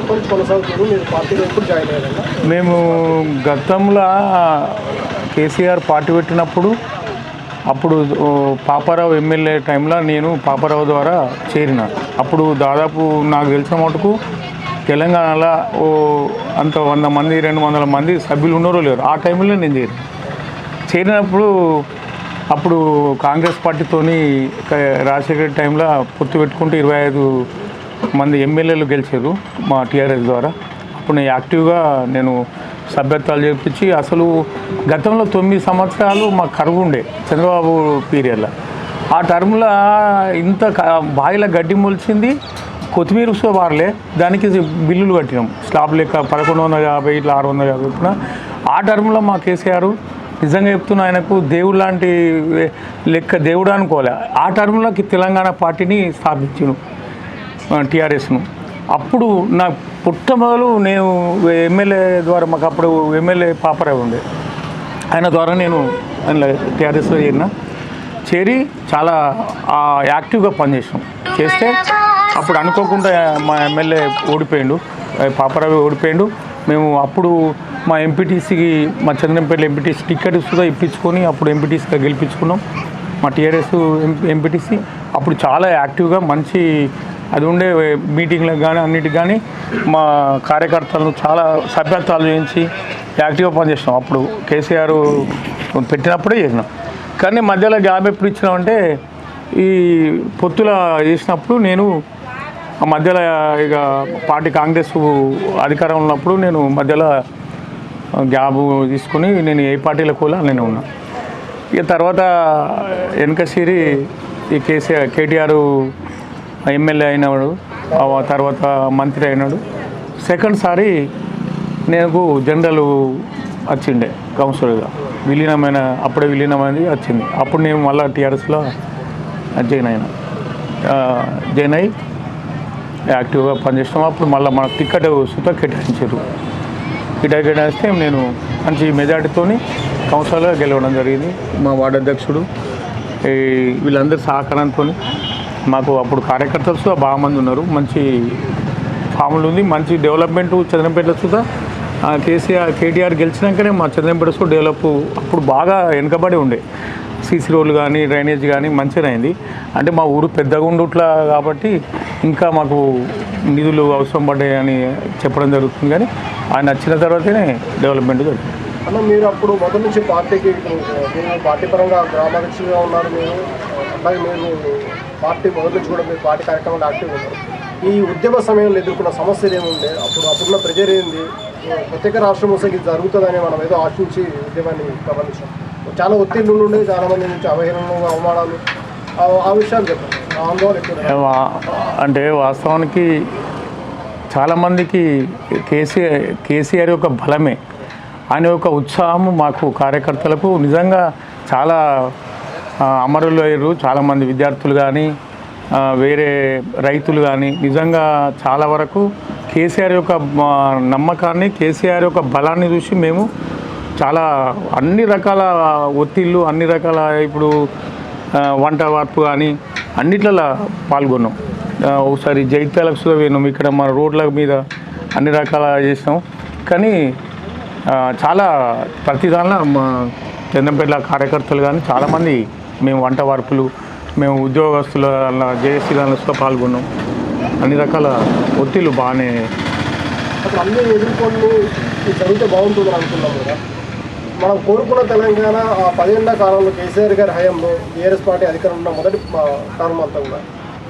ఎప్పటి నుంచి మీరు పార్టీలో ఎప్పుడు జాయిన్ అయ్యారన్నా? మేము గతంలో కేసీఆర్ పార్టీ పెట్టినప్పుడు అప్పుడు పాపారావు ఎమ్మెల్యే టైంలో నేను పాపారావు ద్వారా చేరిన. అప్పుడు దాదాపు నాకు తెలిసిన మటుకు తెలంగాణలో ఓ అంత వంద మంది రెండు వందల మంది సభ్యులు ఉన్నారో లేరు. ఆ టైంలో నేను చేరిన. చేరినప్పుడు అప్పుడు కాంగ్రెస్ పార్టీతోని రాజశేఖర్ టైంలో పొత్తు పెట్టుకుంటూ ఇరవై ఐదు మంది ఎమ్మెల్యేలు గెలిచారు మా టీఆర్ఎస్ ద్వారా. అప్పుడు నేను యాక్టివ్గా నేను సభ్యత్వాలు చేపించి అసలు గతంలో తొమ్మిది సంవత్సరాలు మా కరువు ఉండే చంద్రబాబు పీరియడ్లో. ఆ టర్మ్లో ఇంత బావిలో బాయిల గడ్డి మొలిచింది కొత్తిమీర సో వారలే దానికి బిల్లులు కట్టినాం. స్లాబ్ లెక్క పదకొండు వందల యాభై ఇట్లా ఆరు వందల యాభై చొప్పున. ఆ టర్మ్లో మా కేసీఆర్ నిజంగా చెప్తున్నా ఆయనకు దేవుడు లాంటి లెక్క దేవుడు అనుకోలే. ఆ టర్మ్లోకి తెలంగాణ పార్టీని స్థాపించాను టీఆర్ఎస్ను అప్పుడు నా పుట్టమొదలు నేను ఎమ్మెల్యే ద్వారా మాకు అప్పుడు ఎమ్మెల్యే పాపరావు ఉండే. ఆయన ద్వారా నేను ఆయన టీఆర్ఎస్లో చేరిన. చేరి చాలా యాక్టివ్గా పనిచేసాం చేస్తే అప్పుడు అనుకోకుండా మా ఎమ్మెల్యే ఓడిపోయిండు. పాపరావు ఓడిపోయిండు. మేము అప్పుడు మా ఎంపీటీసీకి మా చంద్రంపేట ఎంపీటీసీ టికెట్ కూడా ఇప్పించుకొని అప్పుడు ఎంపీటీసీగా గెలిపించుకున్నాం. మా టీఆర్ఎస్ ఎంపీటీసీ అప్పుడు చాలా యాక్టివ్గా మంచి అది ఉండే మీటింగ్లకు కానీ అన్నిటికి కానీ మా కార్యకర్తలను చాలా సభ్యత్వాలు చేయించి యాక్టివ్గా పనిచేసినాం. అప్పుడు కేసీఆర్ పెట్టినప్పుడే చేసినాం. కానీ మధ్యలో జాబ్ ఎప్పుడు ఇచ్చినామంటే ఈ పొత్తుల చేసినప్పుడు నేను ఆ మధ్యలో ఇక పార్టీ కాంగ్రెస్ అధికారం ఉన్నప్పుడు నేను మధ్యలో జాబు తీసుకుని నేను ఏ పార్టీలో కూడా నేను ఉన్నా. ఇక తర్వాత వెనకసిరి ఈ కేసీఆర్ కేటీఆర్ ఎమ్మెల్యే అయినాడు ఆ తర్వాత మంత్రి అయినాడు సెకండ్ సారి నాకు జనరల్ వచ్చిండే కౌన్సిలర్గా. విలీనమైన అప్పుడే విలీనమైనది వచ్చింది. అప్పుడు నేను మళ్ళీ టీఆర్ఎస్లో జాయిన్ అయినా. జాయిన్ అయ్యి యాక్టివ్గా పనిచేసినాం. అప్పుడు మళ్ళీ మన టికెట్ సుత కేటాయించారు. టికెట్ కేటాయిస్తే నేను మంచి మెజార్టీతో కౌన్సిలర్గా గెలవడం జరిగింది. మా వార్డు అధ్యక్షుడు ఈ వీళ్ళందరి సహకారంతో మాకు అప్పుడు కార్యకర్తలు కూడా బాగా మంది ఉన్నారు. మంచి ఫామ్లు ఉంది. మంచి డెవలప్మెంట్ చంద్రంపేట చూసా కేసీఆర్ కేటీఆర్ గెలిచినాకనే మా చంద్రంపేట సుధా డెవలప్ అప్పుడు బాగా వెనుకబడి ఉండే. సీసీ రోడ్లు కానీ డ్రైనేజ్ కానీ మంచిగా అయింది. అంటే మా ఊరు పెద్దగా ఉండుట్లా కాబట్టి ఇంకా మాకు నిధులు అవసరం పడ్డాయని చెప్పడం జరుగుతుంది కానీ ఆయన వచ్చిన తర్వాతనే డెవలప్మెంట్ జరుగుతుంది. అన్న మీరు అప్పుడు మొదటి నుంచి పార్టీకి పార్టీ పరంగా గ్రామాధ్యక్షులుగా ఉన్నారు మీరు. మీరు పార్టీ మొదటి కూడా మీరు పార్టీ కార్యక్రమాలు యాక్టివ్ ఉన్నారు. ఈ ఉద్యమ సమయంలో ఎదుర్కొన్న సమస్యలు ఏముండే? అప్పుడు అప్పుడున్న ప్రెజర్ ఏంది? ప్రత్యేక రాష్ట్రం వస్తే ఇది జరుగుతుందని మనం ఏదో ఆశించి ఉద్యమాన్ని గమనించాం చాలా ఒత్తిళ్ళు ఉండే చాలా మంది నుంచి అవహేళనలు అవమానాలు. ఆ- విషయాలు చెప్పండి. ఆందోళన అంటే వాస్తవానికి చాలామందికి కేసీఆర్ కేసీఆర్ యొక్క బలమే. ఆయన యొక్క ఉత్సాహము మాకు కార్యకర్తలకు నిజంగా చాలా అమరులు అయ్యారు. చాలామంది విద్యార్థులు కానీ వేరే రైతులు కానీ నిజంగా చాలా వరకు కేసీఆర్ యొక్క నమ్మకాన్ని కేసీఆర్ యొక్క బలాన్ని చూసి మేము చాలా అన్ని రకాల ఒత్తిళ్ళు అన్ని రకాల ఇప్పుడు వంట వార్పు కానీ అన్నిట్లలో పాల్గొన్నాం. ఒకసారి జైత్యాలకు పోయినాం ఇక్కడ మన రోడ్ల మీద అన్ని రకాల చేసినాం. కానీ చాలా ప్రతి దానిలో మా చందంపేట కార్యకర్తలు కానీ చాలామంది మేము వంట వార్పులు మేము ఉద్యోగస్తుల జేఏసీ దానిలో పాల్గొన్నాం. అన్ని రకాల ఒత్తిళ్ళు బాగానే అన్ని ఎదుర్కొని ఇది జరిగితే బాగుంటుందని అనుకున్నాం కదా. మనం కోరుకున్న తెలంగాణ ఆ పదేళ్ళ కాలంలో కేసీఆర్ గారి హయాంలో టీఆర్ఎస్ పార్టీ అధికారం ఉన్న మొదటి టర్మ్ అంతా కూడా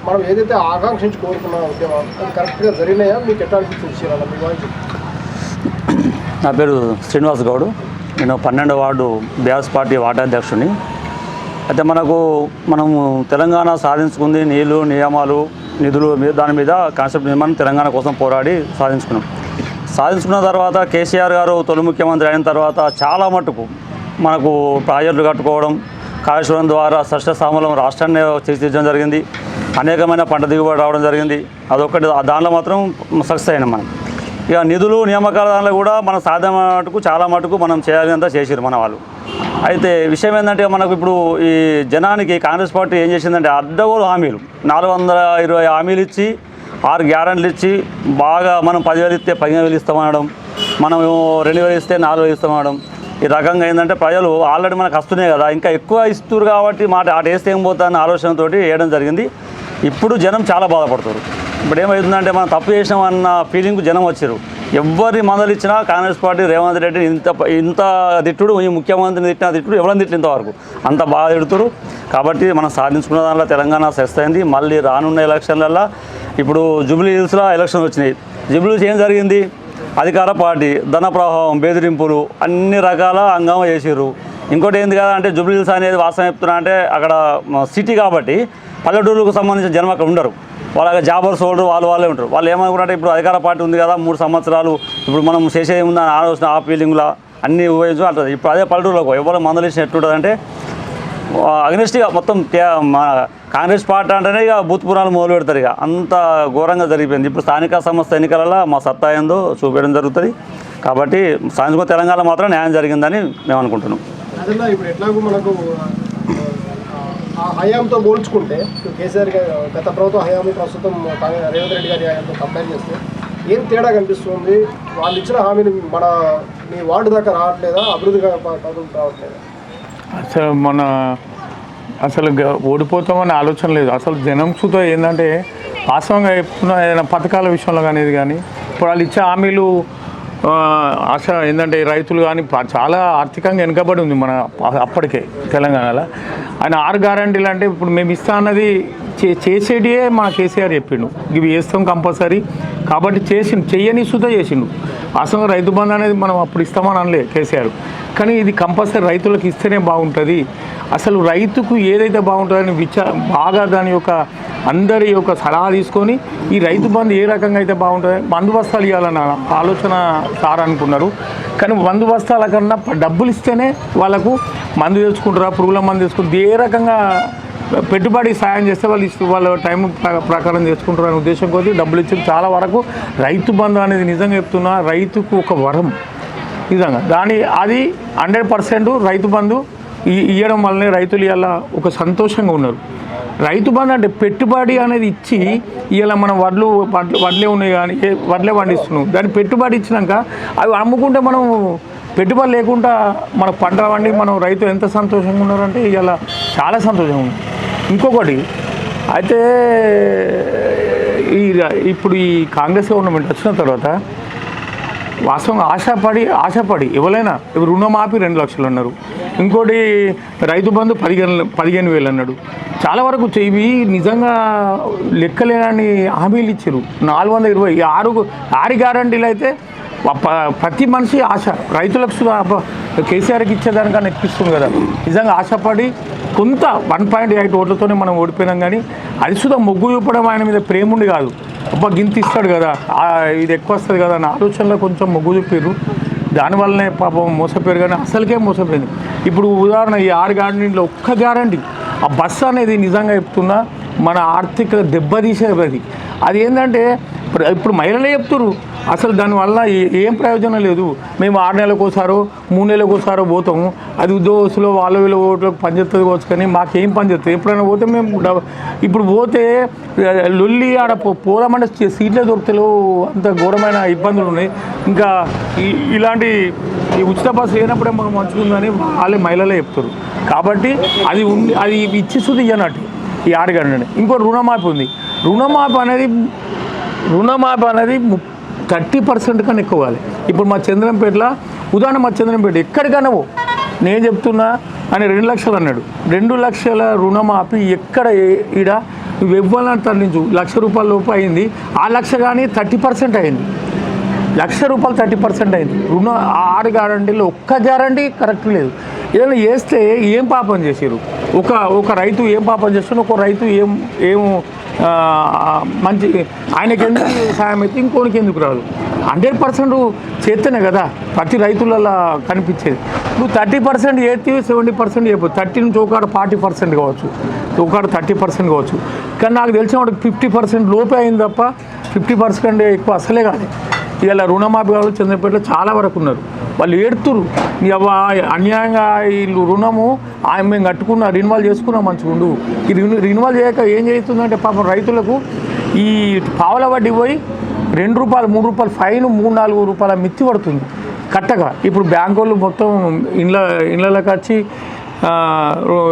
మనం ఏదైతే ఆకాంక్షించి కోరుకున్న ఉద్యమం అది కరెక్ట్గా జరిగినాయా? మీకు ఎట్లా అనిపించింది ఇచ్చారన్న మీ వాయిస్ నా పేరు శ్రీనివాస్ గౌడ్. నేను పన్నెండో వార్డు బీఆర్ఎస్ పార్టీ వార్డు అధ్యక్షుడిని. అయితే మనకు మనము తెలంగాణ సాధించుకుంది నీళ్ళు నియమాలు నిధులు దాని మీద కాన్సెప్ట్ నిర్మాణం తెలంగాణ కోసం పోరాడి సాధించుకున్నాం. సాధించుకున్న తర్వాత కేసీఆర్ గారు తొలి ముఖ్యమంత్రి అయిన తర్వాత చాలా మటుకు మనకు ప్రాజెక్టులు కట్టుకోవడం కాళేశ్వరం ద్వారా సస్యశ్యామలం రాష్ట్రాన్ని తీర్చిదిద్దడం జరిగింది. అనేకమైన పంట దిగుబడి రావడం జరిగింది. అదొకటి దానిలో మాత్రం సక్సెస్ అయినాం మనం. ఇక నిధులు నియామకాల దానిలో కూడా మన సాధ్యం మటుకు చాలా మటుకు మనం చేయాలంతా చేసిరు మన వాళ్ళు. అయితే విషయం ఏంటంటే మనకు ఇప్పుడు ఈ జనానికి కాంగ్రెస్ పార్టీ ఏం చేసిందంటే అడ్డగోలు హామీలు. నాలుగు వందల ఇరవై హామీలు ఇచ్చి ఆరు గ్యారెంట్లు ఇచ్చి బాగా మనం పదివేలు ఇస్తే పదిహేను వేలు ఇస్తామనడం మనం రెండు వేలు ఇస్తే నాలుగు వేలు ఇస్తామనడం ఈ రకంగా ఏంటంటే ప్రజలు ఆల్రెడీ మనకు వస్తున్నాయి కదా ఇంకా ఎక్కువ ఇస్తున్నారు కాబట్టి మాట ఆట వేస్తే ఏం పోతా అన్న ఆలోచనతోటి వేయడం జరిగింది. ఇప్పుడు జనం చాలా బాధపడుతారు ఇప్పుడు ఏమవుతుందంటే మనం తప్పు చేసినాం అన్న ఫీలింగ్ జనం వచ్చారు. ఎవరి మందలిచ్చినా కాంగ్రెస్ పార్టీ రేవంత్ రెడ్డి ఇంత ఇంత తిట్టుడు ఈ ముఖ్యమంత్రిని తిట్టిన తిట్టుడు ఎవరైనా తిట్టిన ఇంతవరకు. అంత బాగా తిడుతురు కాబట్టి మనం సాధించుకున్న దానిలో తెలంగాణ సెస్ మళ్ళీ రానున్న ఎలక్షన్లలో ఇప్పుడు జూబ్లీ హిల్స్లో ఎలక్షన్ వచ్చినాయి. జూబ్లీ హిల్స్ ఏం జరిగింది? అధికార పార్టీ ధన ప్రవాహం బెదిరింపులు అన్ని రకాల అంగం చేసిర్రు. ఇంకోటి ఏంది కదా అంటే జూబ్లీ హిల్స్ అనేది వాస్తవం చెప్తున్నా అంటే అక్కడ సిటీ కాబట్టి పల్లెటూరుకు సంబంధించిన జనం అక్కడ ఉండరు. వాళ్ళ జాబర్స్ వాళ్ళు వాళ్ళు వాళ్ళే ఉంటారు. వాళ్ళు ఏమనుకుంటే ఇప్పుడు అధికార పార్టీ ఉంది కదా మూడు సంవత్సరాలు ఇప్పుడు మనం చేసేది ఉందని ఆలోచన ఆ ఫీలింగ్లో అన్ని ఉపయోగించు ఇప్పుడు అదే పల్లెటూరులో ఎవరు మందలు ఇచ్చిన ఎట్లుంటుంది అగ్నిస్ట్గా మొత్తం మన కాంగ్రెస్ పార్టీ అంటేనే ఇక భూత్పురాలు మొదలు పెడతారు ఇక. అంత ఘోరంగా జరిగిపోయింది. ఇప్పుడు స్థానిక సంస్థ ఎన్నికలలో మా సత్తా ఏందో చూపించడం జరుగుతుంది. కాబట్టి సాయంత్రం తెలంగాణ మాత్రం న్యాయం జరిగిందని మేము అనుకుంటున్నాం. ఇప్పుడు ఎట్లాగో మనకు ఆ, హయాంతో పోల్చుకుంటే కేసీఆర్ గత ప్రభుత్వం హయాము ప్రస్తుతం రేవంత్ రెడ్డి గారి హయాంతో కంపేర్ చేస్తే ఏం తేడా కనిపిస్తుంది? వాళ్ళు ఇచ్చిన హామీని మన మీ వార్డు దాకా రావట్లేదా? అభివృద్ధి రావట్లేదా? అసలు మన అసలు గ- ఓడిపోతామని ఆలోచన లేదు. అసలు జనంసుతో ఏంటంటే వాస్తవంగా చెప్తున్న ఏదైనా పథకాల విషయంలో కానీ ఇది కానీ ఇప్పుడు వాళ్ళు ఇచ్చే హామీలు ఆశ ఏంటంటే రైతులు కానీ చాలా ఆర్థికంగా వెనుకబడి ఉంది మన అప్పటికే తెలంగాణలో. ఆయన ఆరు గ్యారంటీలు అంటే ఇప్పుడు మేము ఇస్తా అన్నది చే చేసేటియే మా కేసీఆర్ చెప్పిండు. ఇవి వేస్తాం కంపల్సరీ. కాబట్టి చేసిండు చెయ్యని సుతా చేసిండు. అసలు రైతు బంధు అనేది మనం అప్పుడు ఇస్తామని అనలే కేసీఆర్. కానీ ఇది కంపల్సరీ రైతులకు ఇస్తేనే బాగుంటుంది. అసలు రైతుకు ఏదైతే బాగుంటుందని విచార బాగా దాని యొక్క అందరి యొక్క సలహా తీసుకొని ఈ రైతు బంధు ఏ రకంగా అయితే బాగుంటుంది మందు బస్తాలు ఇవ్వాలన్న ఆలోచన సార్ అనుకున్నారు. కానీ మందు బస్తాల కన్నా డబ్బులు ఇస్తేనే వాళ్ళకు మందు తెచ్చుకుంటారా పురుగుల మందు తెచ్చుకుంటారు. ఏ రకంగా పెట్టుబడి సాయం చేస్తే వాళ్ళు ఇస్తూ వాళ్ళ టైం ప్రకారం చేసుకుంటారు అనే ఉద్దేశం కొద్దీ డబ్బులు ఇచ్చి చాలా వరకు రైతు బంధు అనేది నిజంగా చెప్తున్నా రైతుకు ఒక వరం. నిజంగా దాని అది హండ్రెడ్ పర్సెంట్ రైతు బంధు ఇవ్వడం వల్లనే రైతులు ఇలా ఒక సంతోషంగా ఉన్నారు. రైతు బంధు అంటే పెట్టుబడి అనేది ఇచ్చి ఇలా మనం వడ్లు వడ్లు వడ్లే ఉన్నాయి కానీ వడ్లే పండిస్తున్నాం. దాన్ని పెట్టుబడి ఇచ్చినాక అవి అమ్ముకుంటే మనం పెట్టుబడి లేకుండా మన పంట వండి మనం రైతు ఎంత సంతోషంగా ఉన్నారంటే ఇలా చాలా సంతోషంగా ఉంది ఇంకొకటి అయితే ఈ ఇప్పుడు ఈ కాంగ్రెస్ గవర్నమెంట్ వచ్చిన తర్వాత వాస్తవంగా ఆశపడి ఆశపడి ఎవరైనా ఇప్పుడు రుణమాఫీ రెండు లక్షలు అన్నారు. ఇంకోటి రైతు బంధు పదిహేను పదిహేను వేలు అన్నాడు. చాలా వరకు చే- ఇవి నిజంగా లెక్కలేనని హామీలు ఇచ్చారు. నాలుగు వందల ఇరవై ఆరు ఆరు గ్యారంటీలు అయితే ప్రతి మనిషి ఆశ. రైతులకు కేసీఆర్కి ఇచ్చేదానికన్నా ఎక్కిస్తుంది కదా. నిజంగా ఆశపడి కొంత వన్ పాయింట్ ఎయిట్ ఓట్లతోనే మనం ఓడిపోయినాం కానీ అది సుధా మొగ్గు చూపడం ఆయన మీద ప్రేముండి కాదు. అబ్బా గింత ఇస్తాడు కదా ఇది ఎక్కువ వస్తుంది కదా అన్న ఆలోచనలో కొంచెం మొగ్గు చూపారు దానివల్లనే పాపం మోసపోయారు కానీ అసలుకే మోసపోయింది. ఇప్పుడు ఉదాహరణ ఈ ఆరు గ్యారంటీలో ఒక్క గ్యారంటీ. ఆ బస్సు అనేది నిజంగా చెప్తున్నా మన ఆర్థిక దెబ్బతీసేది. అది అది ఏంటంటే ఇప్పుడు ఇప్పుడు మహిళలే చెప్తున్నారు అసలు దానివల్ల ఏం ప్రయోజనం లేదు. మేము ఆరు నెలలకు ఒకసారో మూడు నెలలకు ఒకసారో పోతాము. అది ఉద్యోగస్తులు వాళ్ళ వీళ్ళ ఓట్లకు పనిచేస్తుంది కావచ్చు కానీ మాకేం పనిచేస్తుంది ఎప్పుడైనా పోతే మేము ఇప్పుడు పోతే లొల్లి ఆడ పో- పోదామంటే సీట్లే దొరుకుతలేవు. అంత ఘోరమైన ఇబ్బందులు ఉన్నాయి. ఇంకా ఇలాంటి ఈ ఉచిత బస్సు లేనప్పుడే మాకు మంచుకుందని వాళ్ళే మహిళలే చెప్తారు. కాబట్టి అది ఉంది అది ఇచ్చి ఇయ్యనట్టు ఈ ఆరు ఇంకో రుణమాఫీ ఉంది. రుణమాఫీ అనేది రుణమాఫీ అనేది థర్టీ పర్సెంట్ కన్నా ఎక్కువ కావాలి ఇప్పుడు మా చంద్రంపేటలో ఉదాహరణ మా చంద్రంపేట ఎక్కడికైనా పో. నేను చెప్తున్నా అని రెండు లక్షలు అన్నాడు. రెండు లక్షల రుణమాఫీ ఎక్కడ ఈడ? నువ్వు ఇవ్వాలని తరలించు లక్ష రూపాయల లోపు అయింది. ఆ లక్ష కానీ థర్టీ పర్సెంట్ అయింది. లక్ష రూపాయలు థర్టీ పర్సెంట్ అయింది. రుణ ఆ ఆరు గ్యారంటీలో ఒక్క గ్యారంటీ కరెక్ట్ లేదు. ఏదైనా చేస్తే ఏం పాపం చేసారు ఒక ఒక రైతు ఏం పాపం చేస్తున్నా ఒక రైతు ఏం ఏం మంచి ఆయనకి ఎందుకు సాయం అయితే ఇంకోనికి ఎందుకు రాదు? హండ్రెడ్ పర్సెంట్ చేస్తేనే కదా ప్రతి రైతులలో కనిపించేది. నువ్వు థర్టీ పర్సెంట్ చేస్తే సెవెంటీ పర్సెంట్ చేయవచ్చు థర్టీ నుంచి ఒకటి ఫార్టీ పర్సెంట్ కావచ్చు. ఒకటి థర్టీ పర్సెంట్ కావచ్చు. కానీ నాకు తెలిసిన వాడికి ఫిఫ్టీ పర్సెంట్ లోపే అయింది తప్ప ఫిఫ్టీ పర్సెంట్ ఎక్కువ అసలే కానీ ఇలా రుణమాఫీ వాళ్ళు చంద్రపేటలో చాలా వరకు ఉన్నారు. వాళ్ళు ఏడుతురు అన్యాయంగా వీళ్ళు రుణము ఆయన మేము కట్టుకున్న రిన్వాల్ చేసుకున్నాం మంచిగుండు ఈ ఇది రిన్వాల్ చేయక ఏం చేస్తుందంటే పాపం రైతులకు ఈ పావుల వడ్డీ పోయి రెండు రూపాయలు మూడు రూపాయలు ఫైన్ మూడు నాలుగు రూపాయల మిత్తి పడుతుంది. కట్టగా. ఇప్పుడు బ్యాంకు వాళ్ళు మొత్తం ఇండ్ల ఇండ్లకి వచ్చి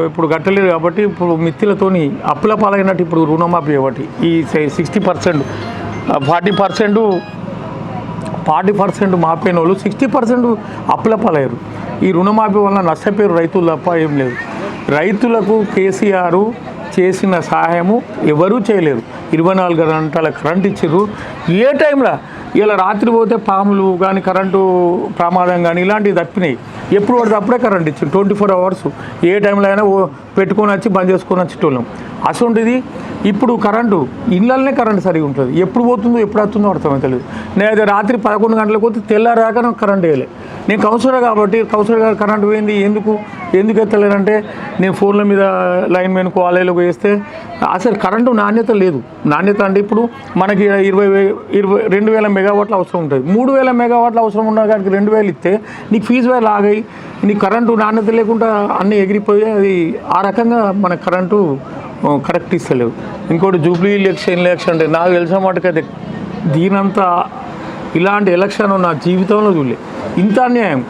ఇప్పుడు కట్టలేరు కాబట్టి ఇప్పుడు మిత్తిలతోని అప్పుల పాలైనట్టు ఇప్పుడు రుణమాఫీ కాబట్టి ఈ sixty percent forty percent forty percent మాపైన వాళ్ళు సిక్స్టీ పర్సెంట్ అప్పులపలేరు ఈ రుణమాఫీ వలన నష్టపోయారు రైతులు తప్ప ఏం లేదు. రైతులకు కేసీఆర్ చేసిన సహాయము ఎవరూ చేయలేరు. ఇరవై నాలుగు గంటల కరెంట్ ఇచ్చారు ఏ టైంలో? ఇలా రాత్రి పోతే పాములు కానీ కరెంటు ప్రమాదం కానీ ఇలాంటివి తప్పినాయి. ఎప్పుడు పడితే అప్పుడే కరెంట్ ఇచ్చింది ట్వంటీ ఫోర్ అవర్స్ ఏ టైంలో అయినా ఓ పెట్టుకొని వచ్చి బంద్ చేసుకొని వచ్చేటోళ్ళం. అసొంటిది ఇప్పుడు కరెంటు ఇళ్ళనే కరెంటు సరిగా ఉంటుంది. ఎప్పుడు పోతుందో ఎప్పుడు వస్తుందో అర్థమైతే తెలియదు. నేను అయితే రాత్రి పదకొండు గంటలకు పోతే తెల్లారాక నాకు కరెంట్ వేయలే. నేను కౌన్సిలర్ కాబట్టి కౌన్సిలర్ గారు కరెంట్ పోయింది ఎందుకు? ఎందుకు ఎత్తలేనంటే నేను ఫోన్ల మీద లైన్ మీద కాలేజీలోకి వేస్తే అసలు కరెంటు నాణ్యత లేదు. నాణ్యత అంటే ఇప్పుడు మనకి ఇరవై ఇరవై రెండు వేల మెగావాట్ల అవసరం ఉంటుంది. మూడు వేల మెగావాట్ల అవసరం ఉన్న దానికి రెండు వేలు ఇస్తే నీకు ఫీజు వేలు ఆగాయి నీకు కరెంటు నాణ్యత లేకుండా అన్నీ ఎగిరిపోయి అది ఆ రకంగా మన కరెంటు కరెక్ట్ ఇస్తలేవు. ఇంకోటి జూబ్లీ ఎలక్షన్ ఎలక్షన్ అంటే నాకు తెలిసిన మాటకైతే దీనంతా ఇలాంటి ఎలక్షన్ నా జీవితంలో చూడలే. ఇంత అన్యాయం.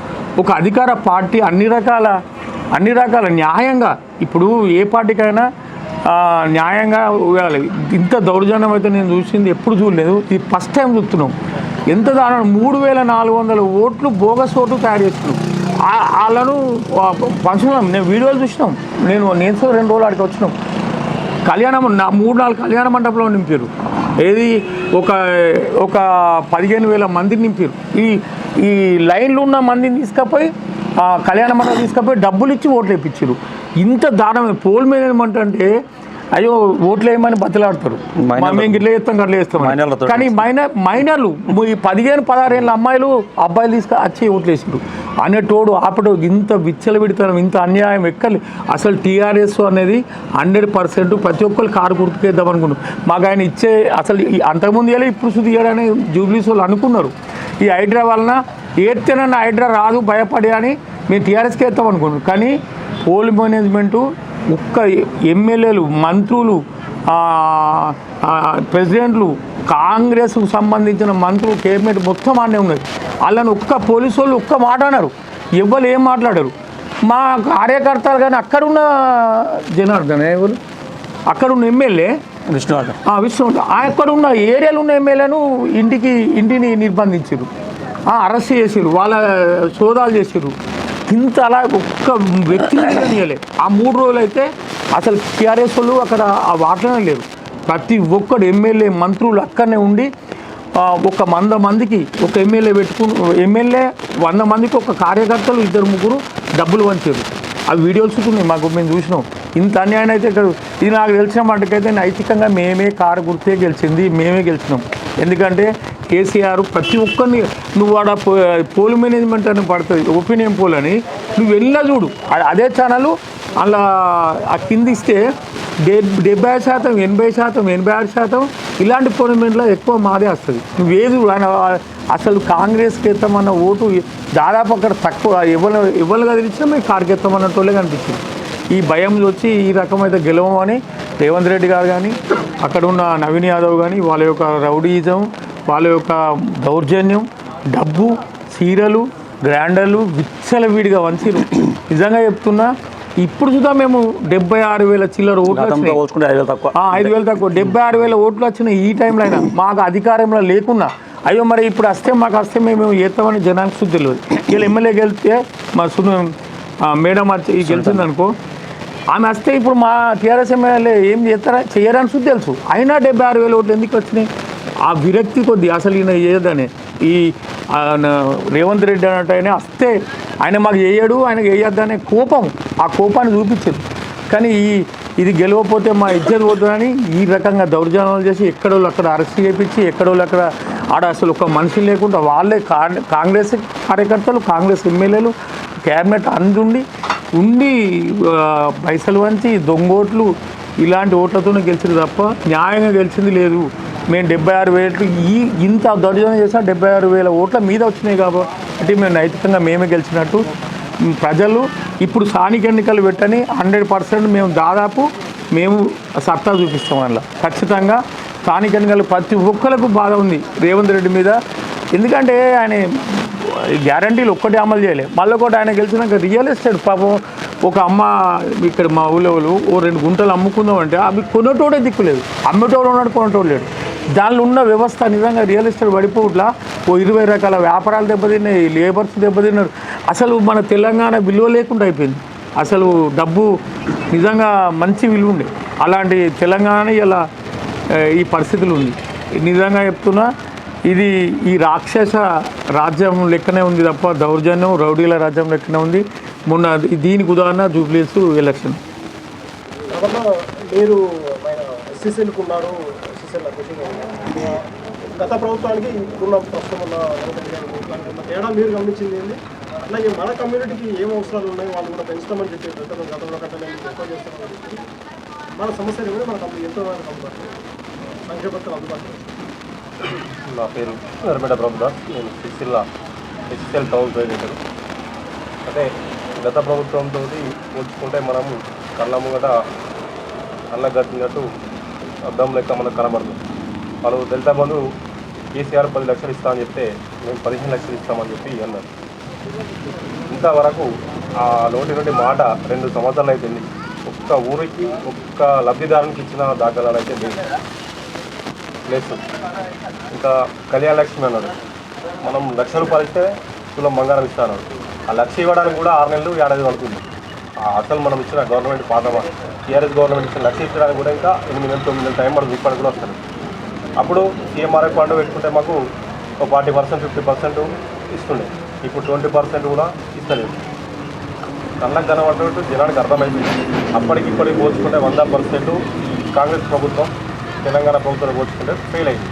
ఒక అధికార పార్టీ అన్ని రకాల అన్ని రకాల న్యాయంగా ఇప్పుడు ఏ పార్టీకైనా న్యాయంగా ఇవ్వాలి ఇంత దౌర్జన్యం అయితే నేను చూసింది ఎప్పుడు చూడలేదు. ఇది ఫస్ట్ టైం చూస్తున్నాం. ఎంత దాని మూడు వేల నాలుగు వందల ఓట్లు బోగస్ ఓట్లు తయారు చేస్తున్నాం. వాళ్ళను పంచుకున్నాం. నేను వీడియోలు చూసినాం. నేను నేను రెండు రోజులు ఆడికి వచ్చినాం. కళ్యాణం నా మూడు నాలుగు కళ్యాణ మండపంలో నింపారు. ఏది ఒక ఒక పదిహేను వేల మందిని నింపారు. ఈ ఈ లైన్లో ఉన్న మందిని తీసుకపోయి ఆ కళ్యాణ మండపం తీసుకపోయి డబ్బులు ఇచ్చి ఓట్లు వేయించారు ఇంత దారుణమైన పోల్ మేనేజ్మెంట్ అంటే అయ్యో ఓట్లు వేయమని బతిలాడతారు మేము ఇట్లా చేస్తాం అట్లా చేస్తాం కానీ మైనర్ మైనర్లు ఈ పదిహేను పదహారు ఏళ్ళ అమ్మాయిలు అబ్బాయిలు తీసుకు వచ్చి ఓట్లు వేసారు అనేటోడు ఆపడు ఇంత విచ్చల విడతనం ఇంత అన్యాయం ఎక్కలి అసలు టీఆర్ఎస్ అనేది హండ్రెడ్ పర్సెంట్ ప్రతి ఒక్కరు కారు గుర్తుకేద్దాం అనుకున్నాం మాకు ఆయన ఇచ్చే అసలు అంతకుముందు ఇవ్వాలి ఇప్పుడు ఇవ్వడని జూబ్లీస్ వాళ్ళు అనుకున్నారు. ఈ హైడ్రా వలన ఏడ్తేనన్న హైడ్రా రాదు భయపడి అని మేము టీఆర్ఎస్కి వేస్తాం అనుకున్నాం కానీ పోల్ మేనేజ్మెంటు ఒక్క ఎమ్మెల్యేలు మంత్రులు ప్రెసిడెంట్లు కాంగ్రెస్కు సంబంధించిన మంత్రులు కేబినెట్ మొత్తం ఆడే ఉన్నది. వాళ్ళని ఒక్క పోలీసు వాళ్ళు ఒక్క మాట అన్నారు. ఎవ్వరు ఏం మాట్లాడారు? మా కార్యకర్తలు కానీ అక్కడున్న జనార్దన్ ఎవరు? అక్కడున్న ఎమ్మెల్యే? విష్ణువర్ధన్. ఆ విషయం అక్కడ ఉన్న ఏరియాలో ఉన్న ఎమ్మెల్యేను ఇంటికి ఇంటిని నిర్బంధించారు. అరెస్ట్ చేసారు వాళ్ళ సోదాలు చేసారు ఇంత అలా ఒక్క వ్యక్తిని కూడా తీయలే. ఆ మూడు రోజులు అయితే అసలు టీఆర్ఎస్ వాళ్ళు అక్కడ ఆ వాటనే లేరు. ప్రతి ఒక్కడు ఎమ్మెల్యే మంత్రులు అక్కడనే ఉండి ఒక వంద మందికి ఒక ఎమ్మెల్యే పెట్టుకుని ఎమ్మెల్యే వంద మందికి ఒక కార్యకర్తలు ఇద్దరు ముగ్గురు డబ్బులు పంచారు. ఆ వీడియోస్ ఉన్నాయి మాకు మేము చూసినాం. ఇంత అన్యాయం అయితే ఇక్కడ ఇది నాకు తెలిసిన మటుకైతే నైతికంగా మేమే కారు గుర్తే గెలిచింది మేమే గెలిచినాం. ఎందుకంటే కేసీఆర్ ప్రతి ఒక్కరిని నువ్వు ఆడ పో- పోల్ మేనేజ్మెంట్ అని పడుతుంది ఒపీనియన్ పోల్ అని. నువ్వు వెళ్ళినా చూడు అదే ఛానల్ అలా ఆ కింద ఇస్తే డె డెబ్బై శాతం ఎనభై శాతం ఎనభై ఆరు శాతం ఇలాంటి టోర్నమెంట్లో ఎక్కువ మాదే వస్తుంది. నువ్వేది ఆయన అసలు కాంగ్రెస్కి ఎత్తామన్న ఓటు దాదాపు అక్కడ తక్కువ ఎవరు ఎవరు కదిలించినా మేము కారుకి ఎత్తామన్నట్టు కనిపించింది. ఈ భయం వచ్చి ఈ రకమైతే గెలవమని రేవంత్ రెడ్డి గారు కానీ అక్కడ ఉన్న నవీన్ యాదవ్ కానీ వాళ్ళ యొక్క రౌడీయిజం వాళ్ళ యొక్క దౌర్జన్యం డబ్బు చీరలు గ్రాండర్లు విచ్చలవిడిగా వంచిరు నిజంగా చెప్తున్నా ఇప్పుడు చూద్దా మేము డెబ్బై ఆరు వేల చిల్లర ఓట్లు ఐదు వేలు తక్కువ. ఆ, ఐదు వేలు తక్కువ. డెబ్బై ఆరు వేల ఓట్లు వచ్చిన ఈ టైంలో అయినా మాకు అధికారంలో లేకున్నా. అయ్యో మరి ఇప్పుడు వస్తే మాకు వస్తే మేము చేస్తామని జనానికి శుద్ధి తెలియదు. వీళ్ళు ఎమ్మెల్యే గెలిస్తే మా సును ఆ, మేడం వచ్చి గెలిచింది అనుకో. ఆమె వస్తే ఇప్పుడు మా టీఆర్ఎస్ ఎమ్మెల్యే ఏం చేస్తారా? చేయరని శుద్ధి తెలుసు. అయినా డెబ్బై ఆరు వేల ఓట్లు ఎందుకు వచ్చినాయి? ఆ విరక్తి కొద్ది అసలు ఈయన చేయదని ఈ రేవంత్ రెడ్డి అన్నట్టు ఆయన వస్తే ఆయన మాకు చేయడు ఆయనకు వేయొద్దనే కోపం. ఆ కోపాన్ని చూపించారు కానీ ఈ ఇది గెలవకపోతే మా ఇజ్జత్ పోతుందని ఈ రకంగా దౌర్జన్యాలు చేసి ఎక్కడోళ్ళు అక్కడ అరెస్ట్ చేయించి ఎక్కడోళ్ళు అక్కడ ఆడ అసలు ఒక మనిషి లేకుండా వాళ్ళే కా- కాంగ్రెస్ కార్యకర్తలు కాంగ్రెస్ ఎమ్మెల్యేలు క్యాబినెట్ అందుండి ఉండి పైసలు వంచి దొంగోట్లు ఇలాంటి ఓట్లతోనే గెలిచింది తప్ప న్యాయంగా గెలిచింది లేదు. మేము డెబ్బై ఆరు వేలు ఈ ఇంత దౌర్జన్యం చేసినా డెబ్బై ఆరు వేల ఓట్ల మీద వచ్చినాయి కాబట్టి మేము నైతికంగా మేమే గెలిచినట్టు. ప్రజలు ఇప్పుడు స్థానిక ఎన్నికలు పెట్టని హండ్రెడ్ పర్సెంట్ మేము దాదాపు మేము సత్తా చూపిస్తాం అందులో. ఖచ్చితంగా స్థానిక ఎన్నికలు ప్రతి ఒక్కరికి బాధ ఉంది రేవంత్ రెడ్డి మీద. ఎందుకంటే ఆయన గ్యారంటీలు ఒక్కటి అమలు చేయలేదు మళ్ళీ ఒకటి ఆయన గెలిచినాక రియల్ ఎస్టేట్ పాపం ఒక అమ్మ ఇక్కడ మా ఊళ్ళో వాళ్ళు ఓ రెండు గుంటలు అమ్ముకుందాం అంటే అవి కొనేటోడే దిక్కులేదు. అమ్మేటోడు ఉన్నాడు కొనేటోడు లేడు. దానిలో ఉన్న వ్యవస్థ నిజంగా రియల్ ఎస్టేట్ పడిపోవట్లా. ఓ ఇరవై రకాల వ్యాపారాలు దెబ్బతిన్నాయి లేబర్స్ దెబ్బతిన్నారు. అసలు మన తెలంగాణ విలువ లేకుండా అయిపోయింది. అసలు డబ్బు నిజంగా మంచి విలువ ఉండే. అలాంటి తెలంగాణ ఇలా ఈ పరిస్థితులు ఉంది. నిజంగా చెప్తున్నా ఇది ఈ రాక్షస రాజ్యం లెక్కనే ఉంది తప్ప దౌర్జన్యం రౌడీల రాజ్యం లెక్కనే ఉంది. మొన్న దీనికి ఉదాహరణ జూబ్లీస్ ఎలక్షన్. మీరు ఉన్నారు. గత ప్రభుత్వానికి ఇప్పుడున్న ప్రస్తుతం ఉన్న తేడా మీరు గమనించింది ఏంటి అట్లాగే మన కమ్యూనిటీకి ఏం అవసరాలు ఉన్నాయి వాళ్ళు కూడా పెంచుతామని చెప్పి గతంలో గతంలో కంటే మేము ఎక్కువ చేస్తామని చెప్పి మన సమస్యలు కూడా మన కంపెనీ ఎంతో వరకు అందుబాటులో సంక్షేమత్వం అందుబాటులో నా పేరు ఎర్రమెడ ప్రభుదాస్ నేను సిరిసిల్ల హెచ్సిఎల్ టౌన్ ప్రెసిడెంట్ అంటే గత ప్రభుత్వంతో పోల్చుకుంటే మనము కళ్ళ ముంగట కళ్ళ అర్థం అద్దం లెక్క మనకు కనబడుతుంది వాళ్ళు దళిత బంధు కేసీఆర్ పది లక్షలు ఇస్తా అని చెప్తే మేము పదిహేను లక్షలు ఇస్తామని చెప్పి అన్నారు. ఇంతవరకు ఆ నోటి నుండి మాట రెండు సంవత్సరాలు అయిపోయింది ఒక్క ఊరికి ఒక్క లబ్ధిదారునికి ఇచ్చిన దాఖలాలు అయితే లేదు లేదు ఇంకా కళ్యాణ లక్ష్మి అన్నాడు. మనం లక్ష రూపాయలు ఇస్తే తులం బంగారం ఇస్తాను ఆ లక్ష ఇవ్వడానికి కూడా ఆరు నెలలు ఏడాది పడుతుంది అసలు మనం ఇచ్చిన గవర్నమెంట్ పాత టీఆర్ఎస్ గవర్నమెంట్ ఇచ్చిన లక్ష ఇచ్చడానికి కూడా ఇంకా ఎనిమిది నెలలు తొమ్మిది నెలల టైం పడుతుంది ఇప్పటికి కూడా వస్తుంది. అప్పుడు సీఎంఆర్ఎఫ్ ఫండ్ పెట్టుకుంటే మాకు ఒక ఫార్టీ పర్సెంట్ ఫిఫ్టీ పర్సెంట్ ఇస్తుండే. ఇప్పుడు ట్వంటీ పర్సెంట్ కూడా ఇస్తలేదు. కళ్ళకు కనబడ్డట్టు జనానికి అర్థమైంది. అప్పటికి ఇప్పటికి పోల్చుకుంటే వంద పర్సెంట్ కాంగ్రెస్ ప్రభుత్వం తెలంగాణ ప్రభుత్వం పోల్చుకుంటే ఫెయిల్ అయింది.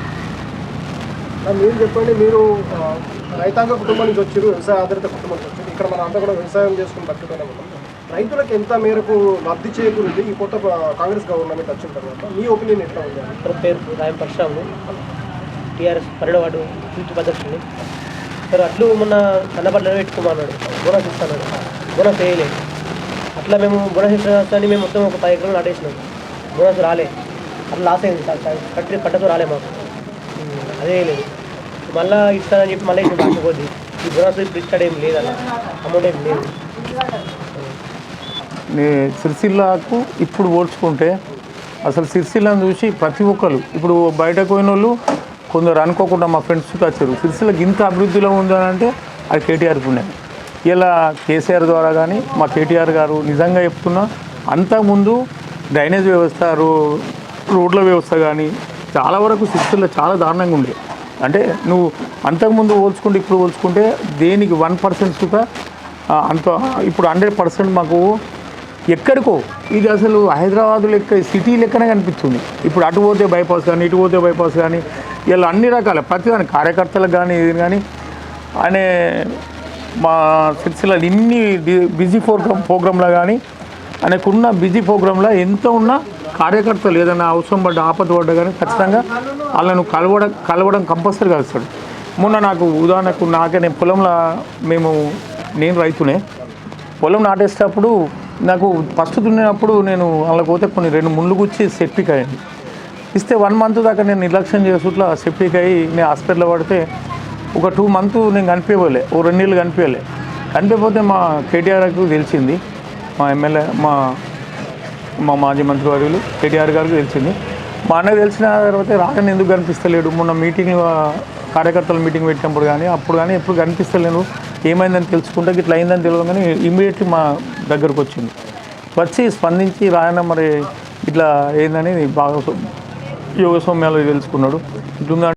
మీరు చెప్పండి మీరు రైతాంగ కుటుంబం నుంచి వచ్చారు వ్యవసాయ ఆధారిత కుటుంబం నుంచి వచ్చారు. ఇక్కడ మన అంతా కూడా వ్యవసాయం చేసుకుని బతుకుతూనే ఉన్నాం రైతులకు ఎంత మేరకు లబ్ధి చేకూరింది? ఈ కొత్త కాంగ్రెస్ గవర్నమెంట్ వచ్చిన తర్వాత మీ ఒపీనియన్ ఎట్లా ఉంది? అని? పేరు రాయం పరశురాములు. టీఆర్ఎస్ పన్నెండు వార్డు ఇంటి అధ్యక్షుడిని సార్ అట్లు మొన్న సన్నపట్ల పెట్టుకోమన్నాడు బోనస్ ఇస్తాను బోనస్ వేయలేదు అట్లా మేము బోనస్ ఇస్తామని మేము మొత్తం ఒక పది ఎకరాలు నాటేసినాం. బోనస్ రాలే. అట్లా లాస్ అయింది సార్. కట్టి పట్టతో రాలే మాకు. అదే లేదు మళ్ళీ ఇస్తానని చెప్పి మళ్ళీ ఇచ్చిన బాగుపోద్ది ఈ బోనస్ ఇప్పుడు ఇస్తాడేం ఏం లేదు అలా అమౌంట్ ఏం లేదు. సిరిసిల్లకు ఇప్పుడు పోల్చుకుంటే అసలు సిరిసిల్లను చూసి ప్రతి ఒక్కరు ఇప్పుడు బయటకు పోయిన వాళ్ళు కొందరు అనుకోకుండా మా ఫ్రెండ్స్కి వచ్చారు. సిరిసిల్లకి ఇంత అభివృద్ధిలో ఉందని అంటే అది కేటీఆర్కి ఉన్నాయి ఇలా కేసీఆర్ ద్వారా కానీ మా కేటీఆర్ గారు నిజంగా చెప్తున్నా అంతకుముందు డ్రైనేజ్ వ్యవస్థ రో రోడ్ల వ్యవస్థ కానీ చాలా వరకు సిరిసిల్ల చాలా దారుణంగా ఉండే. అంటే నువ్వు అంతకుముందు పోల్చుకుంటే ఇప్పుడు పోల్చుకుంటే దేనికి వన్ పర్సెంట్ సుత అంత ఇప్పుడు హండ్రెడ్ పర్సెంట్ మాకు ఎక్కడికో. ఇది అసలు హైదరాబాద్ లెక్క సిటీ లెక్కనే కనిపిస్తుంది. ఇప్పుడు అటు పోతే బైపాస్ కానీ ఇటు పోతే బైపాస్ కానీ ఇలా అన్ని రకాల ప్రతిదాని కార్యకర్తలకు కానీ ఇది కానీ అనే మా సిరిసిల్ల ఇన్ని బిజీ ప్రోగ్రామ్ ప్రోగ్రాంలో కానీ ఆయనకున్న బిజీ ప్రోగ్రాంలో ఎంత ఉన్నా కార్యకర్తలు ఏదైనా అవసరం పడ్డ ఆపద పడ్డా కానీ ఖచ్చితంగా వాళ్ళను కలవడం కలవడం కంపల్సరీ కలుస్తాడు మొన్న నాకు ఉదాహరణకు నాకే నేను పొలంలో మేము నేను రైతునే. పొలం నాటేసేటప్పుడు నాకు ఫస్ట్ దున్నినప్పుడు నేను వాళ్ళకి పోతే కొన్ని రెండు ముళ్ళు గుచ్చి సెప్టిక్ అయ్యింది ఇస్తే వన్ మంత్ దాకా నేను నిర్లక్ష్యం చేసుట్లా సెప్టిక్ అయ్యి నేను హాస్పిటల్లో పడితే ఒక టూ మంత్ నేను కనిపించలే ఓ రెండు నెలలు కనిపించలే. కనిపించకపోతే మా కేటీఆర్కు తెలిసింది మా ఎమ్మెల్యే మా మా మాజీ మంత్రి వర్యులు కేటీఆర్ గారికి తెలిసింది. మా అన్నకు తెలిసిన తర్వాత రాజన్ ఎందుకు కనిపిస్తలేడు? మొన్న మీటింగ్ కార్యకర్తల మీటింగ్ పెట్టినప్పుడు కానీ అప్పుడు కానీ ఎప్పుడు కనిపిస్తలేను. ఏమైందని తెలుసుకుంటే ఇట్లా అయిందని తెలియగానే ఇమీడియట్లీ మా దగ్గరకు వచ్చింది. వచ్చి స్పందించి రాయన మరి ఇట్లా ఏందని బాగా యోగ సౌమ్యాలు తెలుసుకున్నాడు. ఇట్లుందా